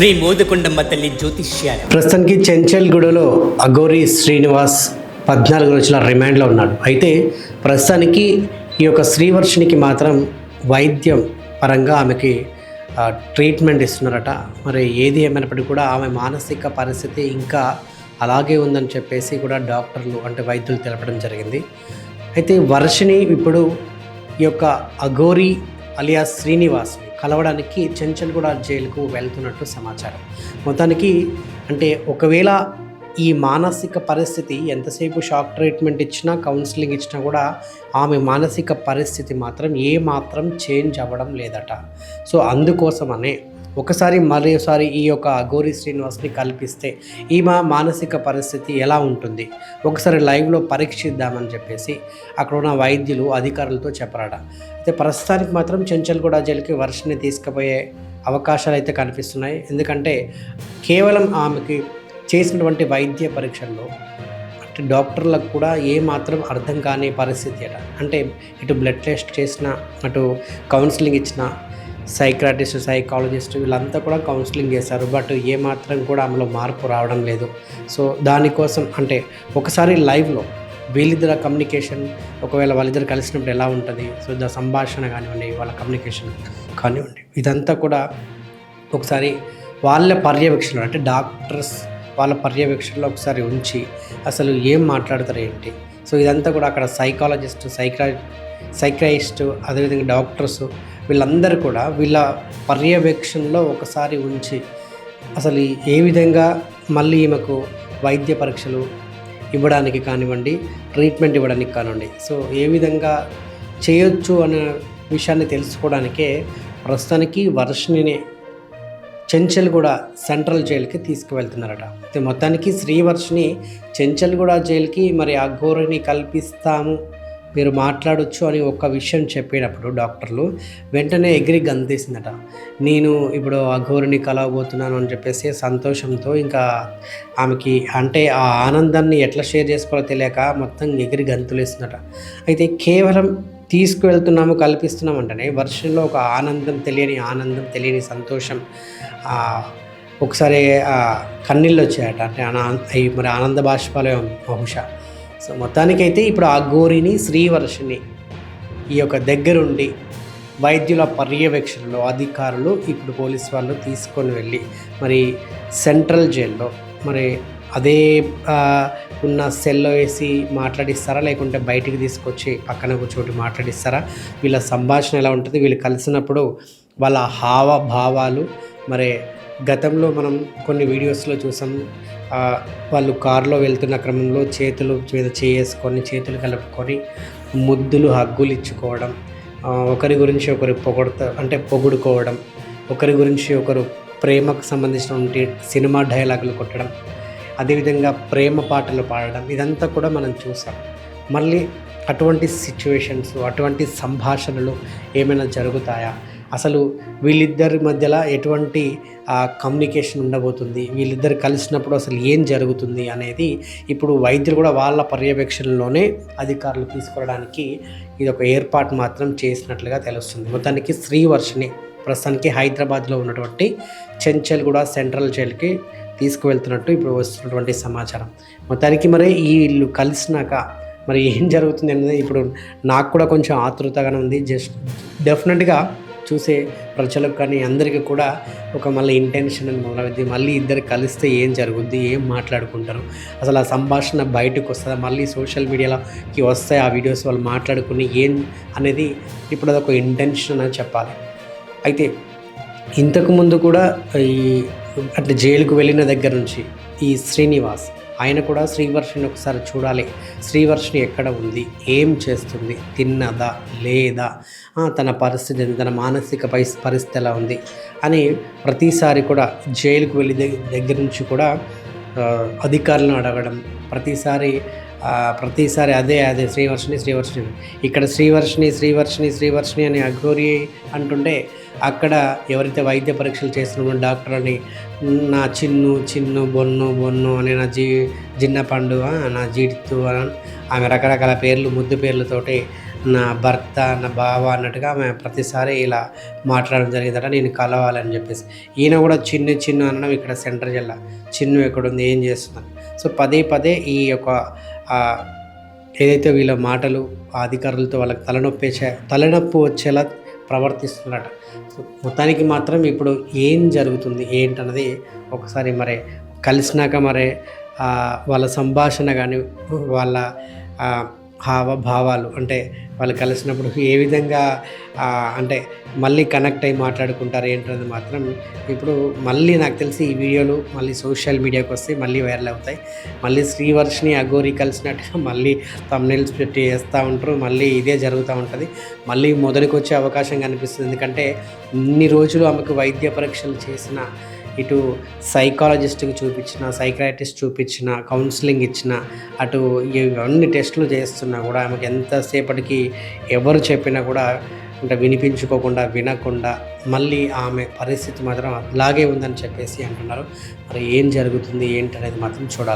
శ్రీ మోదకొండమ్మ తల్లి జ్యోతిష్యాల. ప్రస్తుతానికి చెంచల్గూడలో అఘోరి శ్రీనివాస్ పద్నాలుగు రోజుల రిమాండ్లో ఉన్నాడు. అయితే ప్రస్తుతానికి ఈ యొక్క శ్రీవర్షినికి మాత్రం వైద్యం పరంగా ఆమెకి ట్రీట్మెంట్ ఇస్తున్నారట. మరి ఏది ఏమైనప్పటికీ కూడా ఆమె మానసిక పరిస్థితి ఇంకా అలాగే ఉందని చెప్పేసి కూడా డాక్టర్లు అంటే వైద్యులు తెలపడం జరిగింది. అయితే వర్షిని ఇప్పుడు ఈ యొక్క అఘోరి అలియా శ్రీనివాస్ని కలవడానికి చెంచల్గూడ జైలుకు వెళ్తున్నట్టు సమాచారం. మొత్తానికి అంటే ఒకవేళ ఈ మానసిక పరిస్థితి ఎంతసేపు షాక్ ట్రీట్మెంట్ ఇచ్చినా కౌన్సిలింగ్ ఇచ్చినా కూడా ఆమె మానసిక పరిస్థితి మాత్రం ఏ మాత్రం చేంజ్ అవ్వడం లేదట. సో అందుకోసమనే ఒకసారి మరోసారి ఈ యొక్క గౌరీ శ్రీనివాస్ని కల్పిస్తే ఈమె మానసిక పరిస్థితి ఎలా ఉంటుంది? ఒకసారి లైవ్లో పరీక్షిద్దామని చెప్పేసి అక్కడ ఉన్న వైద్యులు అధికారులతో చెప్పరాట. అయితే ప్రస్తుతానికి మాత్రం చెంచల్గూడ జైలుకి వర్షని తీసుకుపోయే అవకాశాలు అయితే కనిపిస్తున్నాయి. ఎందుకంటే కేవలం ఆమెకి చేసినటువంటి వైద్య పరీక్షల్లో అంటే డాక్టర్లకు కూడా ఏ మాత్రం అర్థం కాని పరిస్థితి అట. అంటే ఇటు బ్లడ్ టెస్ట్ చేసిన అటు కౌన్సిలింగ్ ఇచ్చిన సైక్రాటిస్ట్ సైకాలజిస్ట్ వీళ్ళంతా కూడా కౌన్సిలింగ్ చేశారు. బట్ ఏ మాత్రం కూడా ఆమెలో మార్పు రావడం లేదు. సో దానికోసం అంటే ఒకసారి లైవ్లో వీళ్ళిద్దర కమ్యూనికేషన్ ఒకవేళ వాళ్ళిద్దరు కలిసినప్పుడు ఎలా ఉంటుంది? సో ద సంభాషణ కానివ్వండి వాళ్ళ కమ్యూనికేషన్ కానివ్వండి ఇదంతా కూడా ఒకసారి వాళ్ళ పర్యవేక్షణ అంటే డాక్టర్స్ వాళ్ళ పర్యవేక్షణలో ఒకసారి ఉంచి అసలు ఏం మాట్లాడతారు ఏంటి? సో ఇదంతా కూడా అక్కడ సైకాలజిస్ట్ సైక్రా సైక్రైస్ట్ అదేవిధంగా డాక్టర్స్ వీళ్ళందరూ కూడా వీళ్ళ పర్యవేక్షణలో ఒకసారి ఉంచి అసలు ఏ విధంగా మళ్ళీ ఈమెకు వైద్య పరీక్షలు ఇవ్వడానికి కానివ్వండి ట్రీట్మెంట్ ఇవ్వడానికి కానివ్వండి. సో ఏ విధంగా చేయొచ్చు అనే విషయాన్ని తెలుసుకోవడానికే ప్రస్తుతానికి వర్షిణిని చెంచల్గూడ సెంట్రల్ జైలుకి తీసుకువెళ్తున్నారట. అయితే మొత్తానికి శ్రీవర్షిని చెంచల్గూడ జైలుకి మరి ఆ ఘోరని కల్పిస్తాము మీరు మాట్లాడొచ్చు అని ఒక విషయం చెప్పేటప్పుడు డాక్టర్లు వెంటనే ఎగిరి గంతేసిందట. నేను ఇప్పుడు ఆ కలవబోతున్నాను అని చెప్పేసి సంతోషంతో ఇంకా ఆమెకి అంటే ఆ ఆనందాన్ని ఎట్లా షేర్ చేసుకోవాలో తెలియక మొత్తం ఎగిరి గంతులేస్తుందట అయితే కేవలం తీసుకువెళ్తున్నాము కల్పిస్తున్నాం అంటేనే వర్షంలో ఒక ఆనందం తెలియని ఆనందం తెలియని సంతోషం ఒకసారి కన్నీళ్ళు వచ్చాయట. అంటే మరి ఆనంద బాష్పాలే బహుశా. సో మొత్తానికైతే ఇప్పుడు ఆ గోరిని శ్రీవర్షిని ఈ యొక్క దగ్గరుండి వైద్యుల పర్యవేక్షణలో అధికారులు ఇప్పుడు పోలీస్ వాళ్ళు తీసుకొని వెళ్ళి మరి సెంట్రల్ జైల్లో మరి అదే ఉన్న సెల్లో వేసి మాట్లాడిస్తారా? లేకుంటే బయటికి తీసుకొచ్చి పక్కన కూర్చోటి మాట్లాడిస్తారా? వీళ్ళ సంభాషణ ఎలా ఉంటుంది? వీళ్ళు కలిసినప్పుడు వాళ్ళ హావభావాలు మరి గతంలో మనం కొన్ని వీడియోస్లో చూసాం. వాళ్ళు కారులో వెళ్తున్న క్రమంలో చేతులు మీద చేసుకొని చేతులు కలుపుకొని ముద్దులు హగ్గులు ఇచ్చుకోవడం ఒకరి గురించి ఒకరు పొగడత అంటే పొగుడుకోవడం ఒకరి గురించి ఒకరు ప్రేమకు సంబంధించినటువంటి సినిమా డైలాగులు కొట్టడం అదేవిధంగా ప్రేమ పాటలు పాడడం ఇదంతా కూడా మనం చూసాం. మళ్ళీ అటువంటి సిచ్యువేషన్స్ అటువంటి సంభాషణలు ఏమైనా జరుగుతాయా? అసలు వీళ్ళిద్దరి మధ్యలో ఎటువంటి కమ్యూనికేషన్ ఉండబోతుంది? వీళ్ళిద్దరు కలిసినప్పుడు అసలు ఏం జరుగుతుంది అనేది ఇప్పుడు వైద్యులు కూడా వాళ్ళ పర్యవేక్షణలోనే అధికారులు తీసుకురావడానికి ఇది ఒక ఏర్పాటు మాత్రం చేసినట్లుగా తెలుస్తుంది. మొత్తానికి శ్రీవర్షిని ప్రస్తుతానికి హైదరాబాద్లో ఉన్నటువంటి చెంచల్గూడ సెంట్రల్ జైలుకి తీసుకువెళ్తున్నట్టు ఇప్పుడు వస్తున్నటువంటి సమాచారం. మొత్తానికి మరి వీళ్ళు కలిసినాక మరి ఏం జరుగుతుంది అనేది ఇప్పుడు నాకు కూడా కొంచెం ఆతృతగానే ఉంది. జస్ట్ డెఫినెట్గా చూసే ప్రజలకు కానీ అందరికీ కూడా ఒక మళ్ళీ ఇంటెన్షన్ అని మొదలవుద్ది మళ్ళీ ఇద్దరు కలిస్తే ఏం జరుగుద్ది? ఏం మాట్లాడుకుంటారు? అసలు ఆ సంభాషణ బయటకు వస్తుందా? మళ్ళీ సోషల్ మీడియాలోకి వస్తాయి ఆ వీడియోస్ వాళ్ళు మాట్లాడుకుని ఏం అనేది ఇప్పుడు అదొక ఇంటెన్షన్ అని చెప్పాలి. అయితే ఇంతకుముందు కూడా ఈ అంటే జైలుకు వెళ్ళిన దగ్గర నుంచి ఈ శ్రీనివాస్ ఆయన కూడా శ్రీవర్షిని ఒకసారి చూడాలి. శ్రీవర్షిని ఎక్కడ ఉంది? ఏం చేస్తుంది? తిన్నదా? లేదా? తన పరిస్థితి తన మానసిక పరి- పరిస్థితి ఎలా ఉంది? అని ప్రతిసారి కూడా జైలుకు వెళ్ళి దగ్గర నుంచి కూడా అధికారులను అడగడం ప్రతిసారి ప్రతిసారి అదే అదే శ్రీవర్షిని శ్రీవర్షిని ఇక్కడ శ్రీవర్షిని శ్రీవర్షిని శ్రీవర్షిని అని అఘోరి అంటుంటే అక్కడ ఎవరైతే వైద్య పరీక్షలు చేస్తున్న డాక్టర్ అని నా చిన్ను చిన్ను బొన్ను బొన్ను అని నా జీ జిన్న పండు నా జీడితు అని ఆమె రకరకాల పేర్లు ముద్దు పేర్లతోటి నా భర్త నా బావ అన్నట్టుగా ఆమె ప్రతిసారి ఇలా మాట్లాడడం జరిగిందట నేను కలవాలని చెప్పేసి. ఈయన కూడా చిన్న చిన్న అనడం ఇక్కడ సెంటర్ జిల్లా. చిన్ను ఎక్కడుంది ఏం చేస్తున్నాను సో పదే పదే ఈ యొక్క ఏదైతే వీళ్ళ మాటలు అధికారులతో వాళ్ళకి తలనొప్పి తలనొప్పి వచ్చేలా ప్రవర్తిస్తున్నారట. సో మొత్తానికి మాత్రం ఇప్పుడు ఏం జరుగుతుంది ఏంటన్నది ఒకసారి మరి కలిసినాక మరి వాళ్ళ సంభాషణ కానీ వాళ్ళ హావభావాలు అంటే వాళ్ళు కలిసినప్పుడు ఏ విధంగా అంటే మళ్ళీ కనెక్ట్ అయ్యి మాట్లాడుకుంటారు ఏంటనేది మాత్రం ఇప్పుడు మళ్ళీ నాకు తెలిసి ఈ వీడియోలు మళ్ళీ సోషల్ మీడియాకి వస్తే మళ్ళీ వైరల్ అవుతాయి. మళ్ళీ శ్రీవర్షిని అఘోరి కలిసినట్టుగా మళ్ళీ తమ్నెల్స్ పెట్టి వేస్తూ ఉంటారు. మళ్ళీ ఇదే జరుగుతూ ఉంటుంది. మళ్ళీ మొదటికి వచ్చే అవకాశం కనిపిస్తుంది. ఎందుకంటే ఇన్ని రోజులు ఆమెకు వైద్య పరీక్షలు చేసిన ఇటు సైకాలజిస్ట్కి చూపించిన సైక్రాటిస్ట్ చూపించిన కౌన్సిలింగ్ ఇచ్చిన అటు ఇవన్నీ టెస్టులు చేస్తున్నా కూడా ఆమెకు ఎంతసేపటికి ఎవరు చెప్పినా కూడా అంటే వినిపించుకోకుండా వినకుండా మళ్ళీ ఆమె పరిస్థితి మాత్రం అలాగే ఉందని చెప్పేసి అంటున్నారు. మరి ఏం జరుగుతుంది ఏంటనేది మాత్రం చూడాలి.